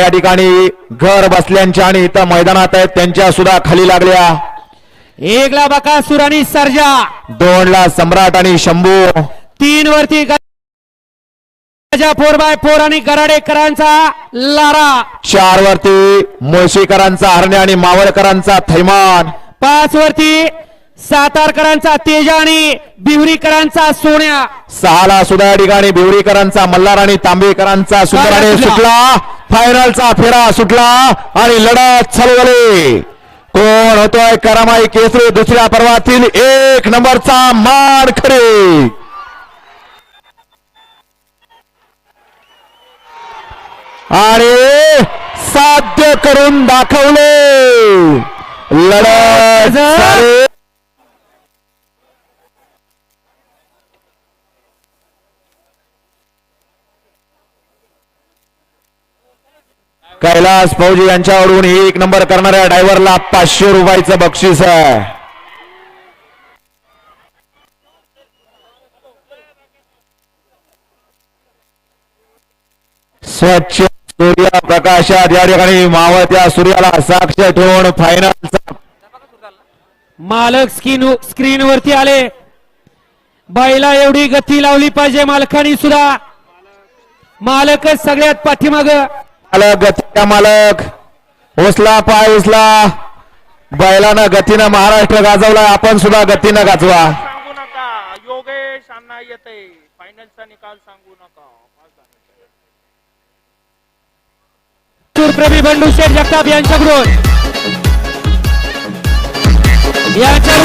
या ठिकाणी घर बसल्यांच्या आणि इथं मैदानात आहेत त्यांच्या सुद्धा खाली लागल्या. एकला बकासूर आणि सर्जा. दोन ला सम्राट आणि शंभू. तीन वरती फोर बाय फोर आणि गराडेकरांचा लारा. चार वरती मुळशीकरांचा हरणे आणि मावळकरांचा थैमान. पाच वरती सातारकरांचा तेजा आणि बिवरीकरांचा सोन्या. सहाला सुद्धा या ठिकाणी भिवरीकरांचा मल्हार आणि तांबेकरांचा सुंदराने सुटला. सुटला फायनलचा फेरा सुटला आणि लढत चालू झाली. कोण होतोय करामाई केसरी दुसऱ्या पर्वातील एक नंबरचा मान खरे आणि साध्य करून दाखवले. लढत कैलास फौजी यांच्याकडून एक नंबर करणाऱ्या ड्रायव्हरला पाचशे रुपयाचं बक्षीस आहे. स्वच्छ सूर्य प्रकाशात या ठिकाणी मावत्या सूर्याला साक्ष ठेवून फायनलचा मालक स्क्रीन स्क्रीन वरती आले. बाईला एवढी गती लावली पाहिजे मालकानी सुद्धा. मालकच सगळ्यात पाठीमाग. मालक गतीचा मालक. उचला पाय उचला बैलानं गतीनं महाराष्ट्र गाजवला आपण सुद्धा गतीनं गाजवा. सांगू नका. योगेश अण्णा येते. फायनलचा निकाल सांगू नका. सूरप्रेमी बंडू शेठ जगताप यांच्याकडून. यांच्या